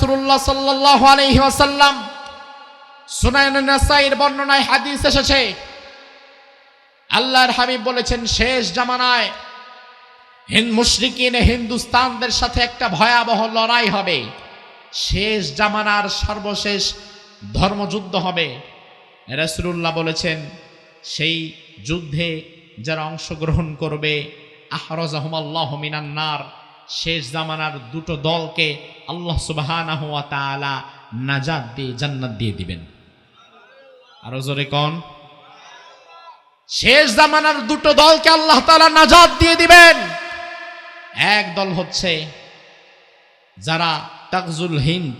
রাসূলুল্লাহ সাল্লাল্লাহু আলাইহি ওয়াসাল্লাম সুনায়ন নাসাইর বর্ণনায় হাদিস এসেছে। আল্লাহর হাবিব বলেছেন, শেষ জামানায় হিন্দ মুশরিকিন, হিন্দুস্তানদের সাথে একটা ভয়াবহ লড়াই হবে। শেষ জামানার সর্বশেষ ধর্মযুদ্ধ হবে। রাসূলুল্লাহ বলেছেন, সেই যুদ্ধে যারা অংশগ্রহণ করবে আহরজাহুম আল্লাহ মিনান্নার শেষ জামানার দুটো দলকে আল্লাহ তাআলা নাজাত দিয়ে জান্নাত দিয়ে দিবেন। আরও জোরে কন। শেষ জামানার দুটো দলকে আল্লাহ তালা নাজাদ দিয়ে দিবেন। এক দল হচ্ছে যারা তাকজুল হিন্দ,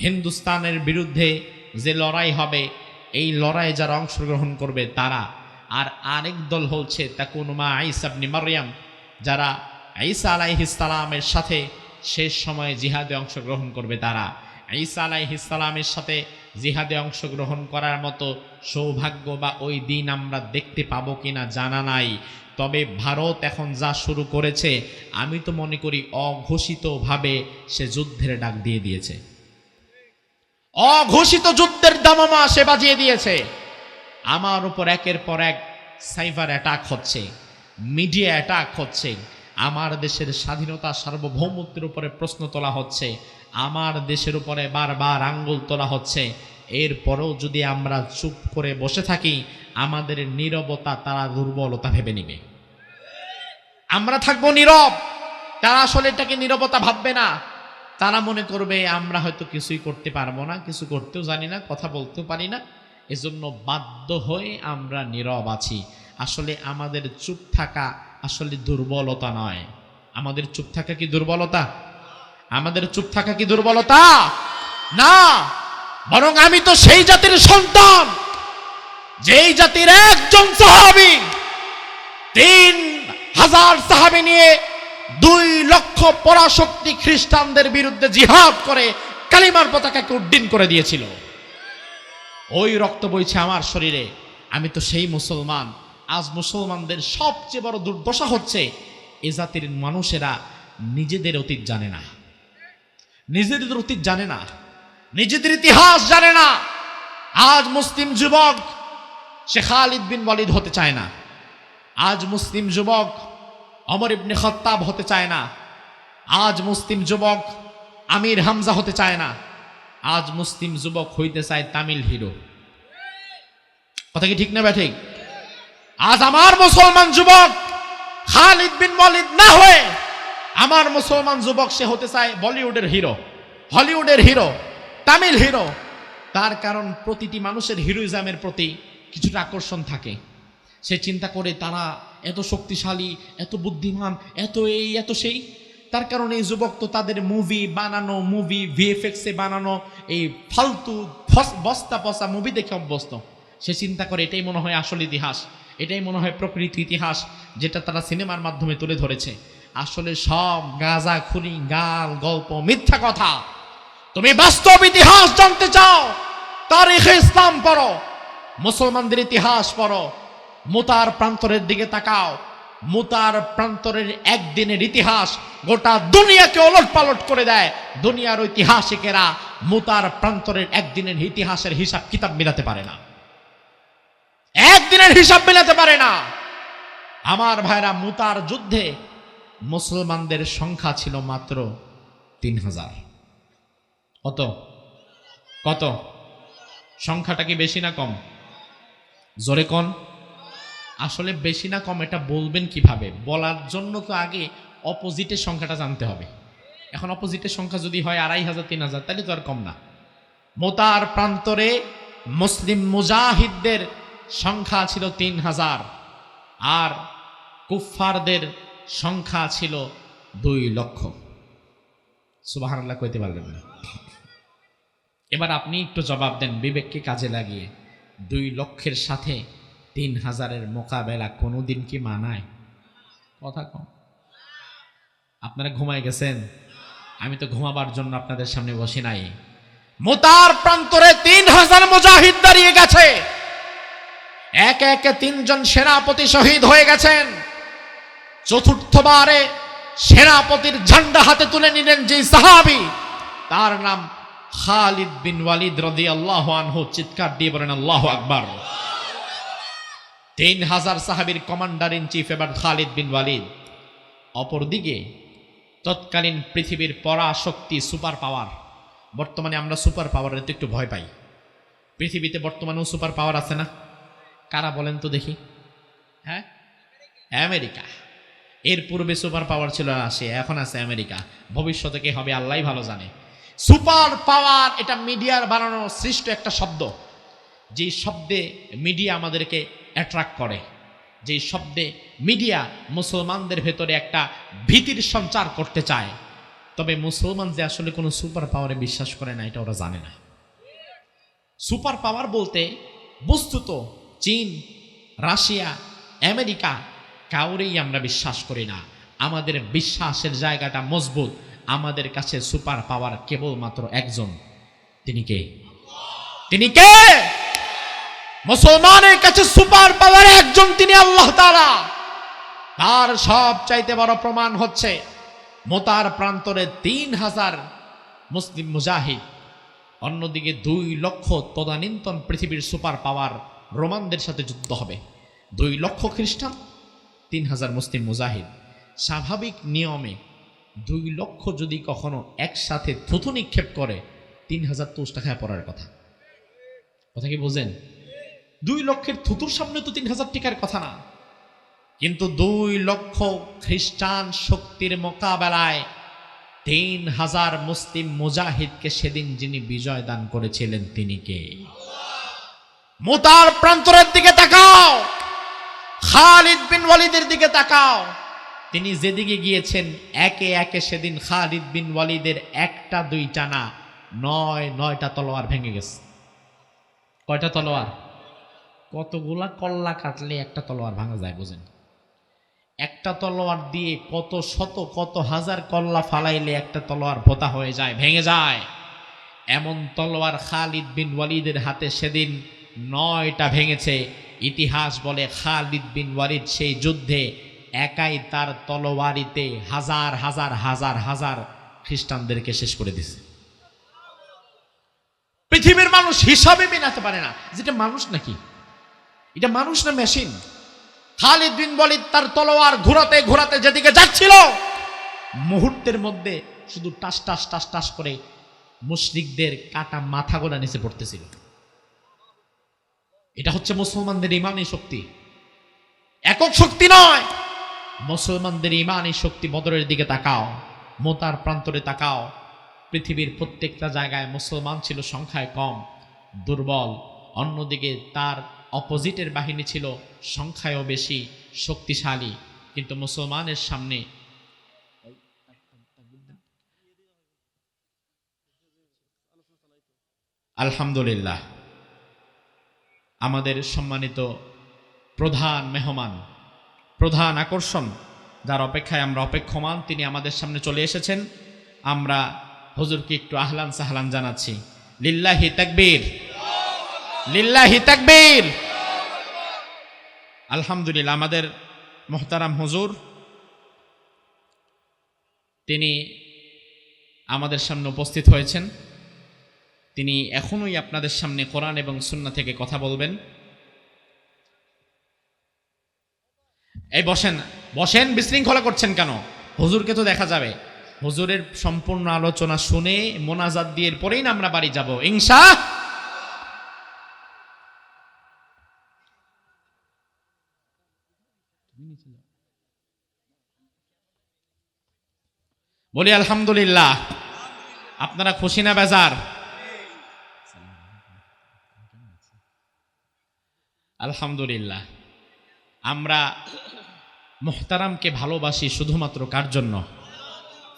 হিন্দুস্তানের বিরুদ্ধে যে লড়াই হবে, এই লড়াইয়ে যারা অংশগ্রহণ করবে তারা। আর আরেক দল হচ্ছে তাকুনুমা আইসাবনি মারিয়াম যারা ঈসা আলাইহিসালামের সাথে শেষ সময়ে জিহাদে অংশগ্রহণ করবে তারা। ঈসা আলাইহিসালামের সাথে জিহাদে অংশগ্রহণ করার মতো সৌভাগ্য বা ওই দিন আমরা দেখতে পাবো কিনা জানা নাই। তবে ভারত এখন যা শুরু করেছে, আমি তো মনে করি অঘোষিতভাবে সে যুদ্ধের ডাক দিয়ে দিয়েছে। অঘোষিত যুদ্ধের দামামা সে বাজিয়ে দিয়েছে। আমার উপর একের পর এক সাইবার অ্যাটাক হচ্ছে, মিডিয়া অ্যাটাক হচ্ছে আমার দেশের স্বাধীনতা সার্বভৌমত্বের উপরে প্রশ্ন তোলা হচ্ছে, আমার দেশের উপরে বারবার আঙ্গুল তোলা হচ্ছে। এরপরেও যদি আমরা চুপ করে বসে থাকি, আমাদের নীরবতা তারা দুর্বলতা ভেবে নিবে। আমরা থাকব নীরব। তারা আসলে এটাকে নীরবতা ভাববে না। তারা মনে করবে, আমরা হয়তো কিছুই করতে পারব না, কিছু করতেও জানি না, কথা বলতেও পারি না। এজন্য বাধ্য হয়ে আমরা নীরব আছি। আসলে আমাদের চুপ থাকা আসলে দুর্বলতা নয়। আমাদের চুপ থাকা কি দুর্বলতা? আমাদের চুপ থাকা কি দুর্বলতা? না। বরং আমি তো সেই জাতির সন্তান, যেই জাতির একজন সাহাবী। তিন হাজার সাহাবি নিয়ে দুই লক্ষ পরাশক্তি খ্রিস্টানদের বিরুদ্ধে জিহাদ করে কালিমার পতাকাকে উড্ডীন করে দিয়েছিল। ওই রক্ত বইছে আমার শরীরে। আমি তো সেই মুসলমান আজ মুসলমানদের সবচেয়ে বড় দুর্দশা হচ্ছে এ জাতির মানুষেরা নিজেদের অতীত জানে না। নিজেদের অতীত জানে না। নিজেদের ইতিহাস জানে না। আজ মুসলিম যুবক সে খালিদ বিন ওয়ালিদ হতে চায় না। আজ মুসলিম যুবক অমর ইবনে খত্তাব হতে চায় না। আজ মুসলিম যুবক আমির হামজা হতে চায় না। আজ মুসলিম যুবক হইতে চায় তামিল হিরো। কথা কি ঠিক না ঠিক আজ আমার মুসলমান যুবক খালিদ বিন মলিদ না হয়ে আমার মুসলমান যুবক সে হতে চায় বলিউডের হিরো, হলিউডের হিরো, তামিল হিরো। তার কারণ প্রতিটি মানুষের হিরোইজমের প্রতি কিছুটা আকর্ষণ থাকে। সে চিন্তা করে তারা এত শক্তিশালী, এত বুদ্ধিমান, এত এই, এত সেই। তার কারণে এই যুবক তো তাদের মুভি বানানো, মুভি ভিএফএক্সে বানানো, এই ফালতু বস্তা পচা মুভি দেখে অভ্যস্ত। সে চিন্তা করে এটাই মনে হয় আসল ইতিহাস। এটাই মনে হয় প্রকৃতি ইতিহাস যেটা তারা সিনেমার মাধ্যমে তুলে ধরেছে। আসলে সব গাজা, খুনি, গাল, গল্প, মিথ্যা কথা। তুমি বাস্তব ইতিহাস জানতে চাও, তারিখে ইসলাম পড়ো, মুসলমানদের ইতিহাস পড়ো, মুতার প্রান্তরের দিকে তাকাও, মুতার প্রান্তরের একদিনের ইতিহাস গোটা দুনিয়াকে ওলট পালট করে দেয়। দুনিয়ার ঐতিহাসিকেরা মুতার প্রান্তরের একদিনের ইতিহাসের হিসাব কিতাব মিলাতে পারে না। একদিনের হিসাব মেলাতে পারে না। আমার ভাইরা মুতার যুদ্ধে মুসলমানদের সংখ্যা ছিল মাত্র তিন হাজার। কত? কত? সংখ্যাটা কি বেশি না কম? জোরে কন? আসলে বেশি না কম এটা বলবেন কীভাবে? বলার জন্য তো আগে অপোজিটের সংখ্যাটা জানতে হবে। এখন অপোজিটের সংখ্যা যদি হয় আড়াই হাজার, তিন হাজার, তাহলে তো আর কম না। মোতার প্রান্তরে মুসলিম মুজাহিদদের সংখ্যা ছিল তিন হাজার, আর কুফফারদের সংখ্যা ছিল দুই লক্ষ। আল্লাহ কইতে পারবেন না। এবার আপনি একটু জবাব দেন বিবেককে কাজে লাগিয়ে দুই লক্ষের সাথে তিন হাজারের মোকাবেলা কোনোদিন কি মানায়? কথা কম। আপনারা ঘুমায় গেছেন? আমি তো ঘুমাবার জন্য আপনাদের সামনে বসে নাই। মোতার প্রান্তরে তিন হাজার মুজাহিদ দাঁড়িয়ে গেছে। একে একে তিনজন সেনাপতি শহীদ হয়ে গেছেন। চতুর্থবারে সেনাপতির ঝান্ডা হাতে তুলে নিলেন যে সাহাবি, তার নাম খালিদ বিন ওয়ালিদ রদি আল্লাহ আনহু। চিৎকার দিয়ে বলেন, আল্লাহ আকবার। তিন হাজার সাহাবির কমান্ডার ইন চিফ এবার খালিদ বিন ওয়ালিদ। অপরদিকে তৎকালীন পৃথিবীর পরাশক্তি সুপার পাওয়ার। বর্তমানে আমরা সুপার পাওয়ারের তো একটু ভয় পাই। পৃথিবীতে বর্তমানেও সুপার পাওয়ার আছে না? কারা বলেন তো দেখি? হ্যাঁ? আমেরিকা। এর পূর্বে সুপার পাওয়ার ছিল রাশিয়া, এখন আছে আমেরিকা। ভবিষ্যতে কে হবে আল্লাহ ভালো জানে। সুপার পাওয়ার, এটা মিডিয়ার বানানো সৃষ্ট একটা শব্দ। যেই শব্দে মিডিয়া আমাদেরকে অ্যাট্রাক্ট করে। যেই শব্দে মিডিয়া মুসলমানদের ভেতরে একটা ভীতির সঞ্চার করতে চায়। তবে মুসলমান যে আসলে কোনো সুপার পাওয়ারে বিশ্বাস করে না, এটা ওরা জানে না। সুপার পাওয়ার বলতে বস্তুত চীন, রাশিয়া, আমেরিকা, কাউরেই আমরা বিশ্বাস করি না। আমাদের বিশ্বাসের জায়গাটা মজবুত, আমাদের কাছে সুপার পাওয়ার কেবলমাত্র একজন। তিনি কে? তিনি কে? মুসলমানের কাছে সুপার পাওয়ার একজন তিনি আল্লাহ তাআলা। তার সব চাইতে বড় প্রমাণ হচ্ছে, মোতার প্রান্তরে তিন হাজার মুসলিম মুজাহিদ, অন্যদিকে দুই লক্ষ তদানীন্তন পৃথিবীর সুপার পাওয়ার রোমানদের সাথে যুদ্ধ হবে। দুই লক্ষ খ্রিস্টান, তিন হাজার মুসলিম মুজাহিদ। স্বাভাবিক নিয়মে দুই লক্ষ যদি কখনো একসাথে থুথু নিক্ষেপ করে, তিন হাজার তুষ টাকায় পড়ার কথা। কথা কি বোঝেন দুই লক্ষের থুতুর সামনে তো তিন হাজার টিকার কথা না। কিন্তু দুই লক্ষ খ্রিস্টান শক্তির মোকাবেলায় তিন হাজার মুসলিম মুজাহিদকে সেদিন যিনি বিজয় দান করেছিলেন, তিনি কে? মোতার প্রান্তরের দিকে তাকাও। খালিদ বিন ওয়ালিদের দিকে তাকাও। তিনি যেদিকে গিয়েছেন, একে একে সেদিন খালিদ বিন ওয়ালিদের একটা, দুইটা না, নয়, নয়টা তলোয়ার ভেঙে গেছে। কয়টা তলোয়ার? কতগুলা কল্লা কাটলে একটা তলোয়ার ভাঙা যায় বুঝেন। একটা তলোয়ার দিয়ে কত শত, কত হাজার কল্লা ফালাইলে একটা তলোয়ার পোতা হয়ে যায়, ভেঙে যায়। এমন তলোয়ার খালিদ বিন ওয়ালিদের হাতে সেদিন নয়টা ভেঙেছে। ইতিহাস বলে খালিদ বিন ওয়ালিদ সেই যুদ্ধে একাই তার তলোয়ারিতে হাজার হাজার হাজার হাজার খ্রিস্টানদেরকে শেষ করে দিছে পৃথিবীর মানুষ হিসাবে মেনাতে পারে না। যেটা মানুষ নাকি? এটা মানুষ না মেশিন? খালিদ বিন ওয়ালিদ তার তলোয়ার ঘোরাতে ঘোরাতে যেদিকে যাচ্ছিল, মুহূর্তের মধ্যে শুধু টাস টাস টাস টাস করে মুশরিকদের কাটা মাথা গোলা নিচে পড়তেছিল। এটা হচ্ছে মুসলমানদের ইমানই শক্তি। একক শক্তি নয়। মুসলমানদের ইমানই শক্তি বদরের দিকে তাকাও, মোতার প্রান্তরে তাকাও। পৃথিবীর প্রত্যেকটা জায়গায় মুসলমান ছিল সংখ্যায় কম, দুর্বল। অন্যদিকে তার অপোজিটের বাহিনী ছিল সংখ্যায়ও বেশি, শক্তিশালী। কিন্তু মুসলমানের সামনে আলহামদুলিল্লাহ। আমাদের সম্মানিত প্রধান মেহমান, প্রধান আকর্ষণ যার অপেক্ষায় আমরা অপেক্ষমান, তিনি আমাদের সামনে চলে এসেছেন। আমরা হুজুরকে একটু আহলান সাহলান জানাচ্ছি। লিল্লাহি তাকবীর। লিল্লাহি তাকবীর। আলহামদুলিল্লাহ, আমাদের মোহতারাম হুজুর, তিনি আমাদের সামনে উপস্থিত হয়েছেন। তিনি এখনোই আপনাদের সামনে কোরআন এবং সুন্না থেকে কথা বলবেন। এই বসেন বসেন, বিশৃঙ্খলা করছেন কেন? হুজুরকে তো দেখা যাবে। হুজুরের সম্পূর্ণ আলোচনা শুনে মোনাজাত দিয়ে পরেই না আমরা বাড়ি যাব। ইংসা বলি, আলহামদুলিল্লাহ। আপনারা খুশি না বেজার? আলহামদুলিল্লাহ। আমরা মোহতারামকে ভালোবাসি শুধুমাত্র কার জন্য?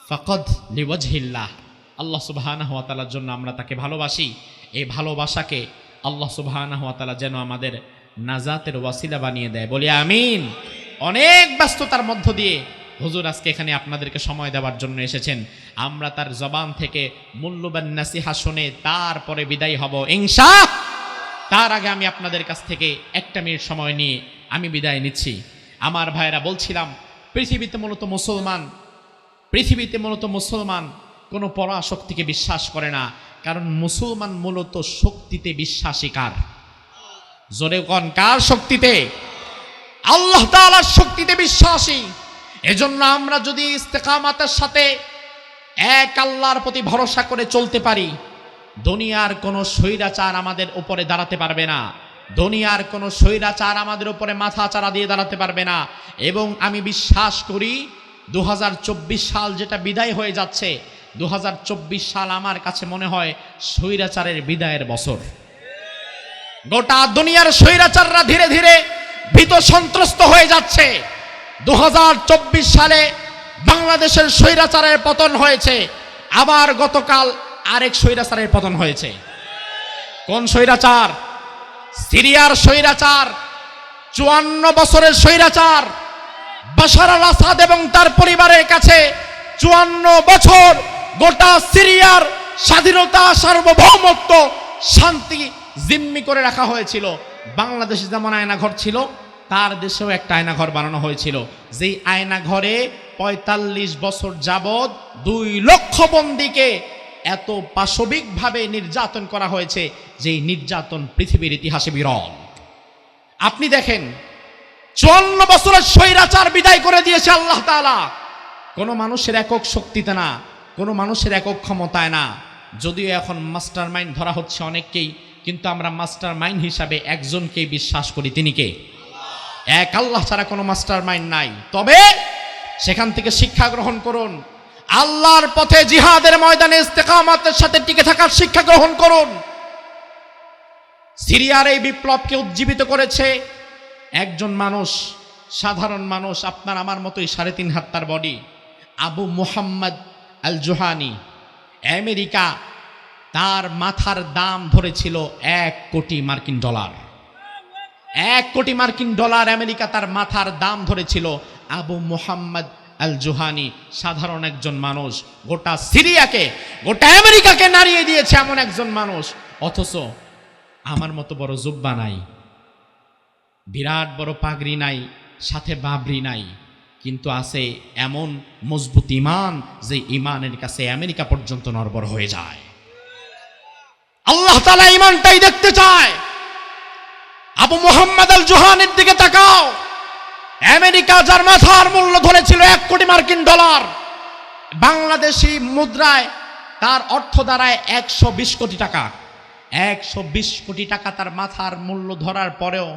ফকদ লিওয়াজহিল্লাহ। আল্লাহ সুবাহানা ওয়া তাআলার জন্য আমরা তাকে ভালোবাসি। এই ভালোবাসাকে আল্লাহ সুবহানাহু ওয়া তাআলা যেন আমাদের নাজাতের ওয়াসিলা বানিয়ে দেয়। বলি আমিন। অনেক ব্যস্ততার মধ্য দিয়ে হুজুর আজকে এখানে আপনাদেরকে সময় দেওয়ার জন্য এসেছেন। আমরা তার জবান থেকে মূল্যবান নাসিহা শুনে তারপরে বিদায় হব। ইনশা তার আগে আমি আপনাদের কাছ থেকে একটা মিনিট সময় নিয়ে আমি বিদায় নিচ্ছি। আমার ভাইরা বলছিলাম, পৃথিবীতে মূলত মুসলমান, পৃথিবীতে মূলত মুসলমান কোনো পরাশক্তিকে বিশ্বাস করে না, কারণ মুসলমান মূলত শক্তিতে বিশ্বাসী কার? জোরে কন, কার শক্তিতে? আল্লাহ তাআলার শক্তিতে বিশ্বাসী। এজন্য আমরা যদি ইস্তেকামাতের সাথে এক আল্লাহর প্রতি ভরসা করে চলতে পারি দুনিয়ার কোনো স্বৈরাচার আমাদের উপরে দাঁড়াতে পারবে না। দুনিয়ার কোনো স্বৈরাচার আমাদের উপরে মাথা চারা দিয়ে দাঁড়াতে পারবে না। এবং আমি বিশ্বাস করি দু হাজার চব্বিশ সাল যেটা বিদায় হয়ে যাচ্ছে দু হাজার চব্বিশ সাল আমার কাছে মনে হয় স্বৈরাচারের বিদায়ের বছর। গোটা দুনিয়ার স্বৈরাচাররা ধীরে ধীরে ভীত সন্ত্রস্ত হয়ে যাচ্ছে। দু হাজার চব্বিশ সালে বাংলাদেশের স্বৈরাচারের পতন হয়েছে। আবার গতকাল আরেক স্বৈরাচারের পতন হয়েছে। কোন স্বৈরাচার? সিরিয়ার স্বৈরাচার, চুয়ান্ন বছরের স্বৈরাচার আল আসাদ এবং তার পরিবারের কাছে চুয়ান্ন বছর গোটা সিরিয়ার স্বাধীনতা সার্বভৌমত্ব শান্তি জিম্মি করে রাখা হয়েছিল। বাংলাদেশে যেমন আয়নাঘর ছিল, তার দেশেও একটা আয়নাঘর বানানো হয়েছিল। যেই আয়নাঘরে পঁয়তাল্লিশ বছর যাবৎ দুই লক্ষ বন্দিকে এত পাশবিকভাবে নির্যাতন করা হয়েছে যেই নির্যাতন পৃথিবীর ইতিহাসে বিরল। আপনি দেখেন, চুয়ান্ন বছরের স্বৈরাচার বিদায় করে দিয়েছে আল্লাহ তাআলা। কোনো মানুষের একক শক্তিতে না, কোনো মানুষের একক ক্ষমতায় না। যদিও এখন মাস্টার মাইন্ড ধরা হচ্ছে অনেককেই, কিন্তু আমরা মাস্টার মাইন্ড হিসাবে একজনকেই বিশ্বাস করি। তিনি কে? এক আল্লাহ ছাড়া কোনো মাস্টার মাইন্ড নাই। তবে সেখান থেকে শিক্ষা গ্রহণ করুন। আল্লাহর পথে জিহাদের ময়দানে ইস্তেকামাতের সাথে টিকে থাকার শিক্ষা গ্রহণ করুন। সিরিয়ার এই বিপ্লবকে উজ্জীবিত করেছে একজন মানুষ, সাধারণ মানুষ, আপনার আমার মতোই সাড়ে তিন হাত তার body Abu Muhammad al Johani America তার মাথার দাম ধরেছিল এক কোটি মার্কিন ডলার। এক কোটি মার্কিন ডলার আমেরিকা তার মাথার দাম ধরেছিল আবু মুহাম্মদ আল জোহানি সাধারণ একজন মানুষ। গোটা সিরিয়াকে, গোটা আমেরিকাকে নাড়িয়ে দিয়েছে এমন একজন মানুষ। অথচ আমার মতো বড় জুব্বা নাই। বিরাট বড় পাগড়ি নাই, সাথে বাবরি নাই। কিন্তু আছে এমন মজবুত ইমান যে ইমানের কাছে আমেরিকা পর্যন্ত নরবর হয়ে যায়। আল্লাহ ইমানটাই দেখতে চায়। আবু মোহাম্মদ আল জোহানের দিকে তাকাও। আমেরিকা যার মাথার মূল্য ধরেছিল এক কোটি মার্কিন ডলার। বাংলাদেশি মুদ্রায় তার অর্থ দাঁড়ায় একশো বিশ কোটি টাকা। একশো বিশ কোটি টাকা তার মাথার মূল্য ধরার পরেও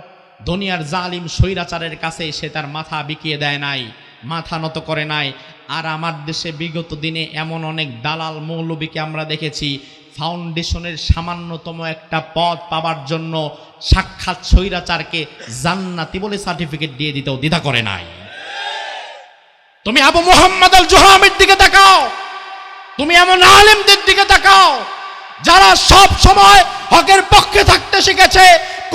দুনিয়ার জালিম স্বৈরাচারের কাছে সে তার মাথা বিকিয়ে দেয় নাই, মাথা নত করে নাই। আর আমার দেশে বিগত দিনে এমন অনেক দালাল মৌলবীকে আমরা দেখেছি ফাউন্ডেশনের সামান্যতম একটা পদ পাবার জন্য সাক্ষাৎ স্বৈরাচারকে জান্নাতি বলে সার্টিফিকেট দিয়ে দিতেও দ্বিধা করে নাই। তুমি আবু মোহাম্মদ আল জোহামের দিকে তাকাও। তুমি এমন আলেমদের দিকে তাকাও, যারা সব সময় হকের পক্ষে থাকতে শিখেছে,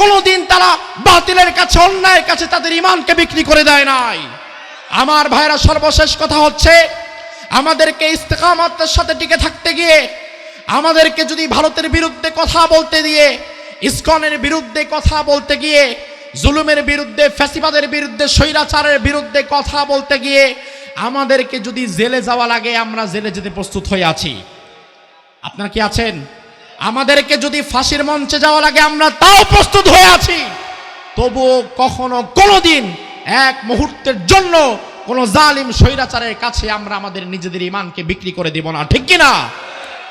কোনোদিন তারা বাতিলের কাছে, অন্যায়ের কাছে তাদের ইমানকে বিক্রি করে দেয় নাই। আমার ভাইরা, সর্বশেষ কথা হচ্ছে, আমাদেরকে ইস্তেকামাতের সাথে টিকে থাকতে গিয়ে আমাদেরকে যদি ভারতের বিরুদ্ধে কথা বলতে দিয়ে, ইস্কনের বিরুদ্ধে কথা বলতে গিয়ে, জুলুমের বিরুদ্ধে, ফ্যাসিবাদের বিরুদ্ধে, স্বৈরাচারের বিরুদ্ধে কথা বলতে গিয়ে, আমাদেরকে যদি জেলে যাওয়া লাগে, আমরা জেলে যেতে প্রস্তুত হয়ে আছি। আপনার কি আছেন? আমাদেরকে যদি ফাঁসির মঞ্চে যাওয়া লাগে, আমরা তাও প্রস্তুত হয়ে আছি। তবুও কখনো, কোনোদিন, এক মুহূর্তের জন্য কোনো জালিম স্বৈরাচারের কাছে আমরা আমাদের নিজেদের ইমানকে বিক্রি করে দিব না। ঠিক কিনা?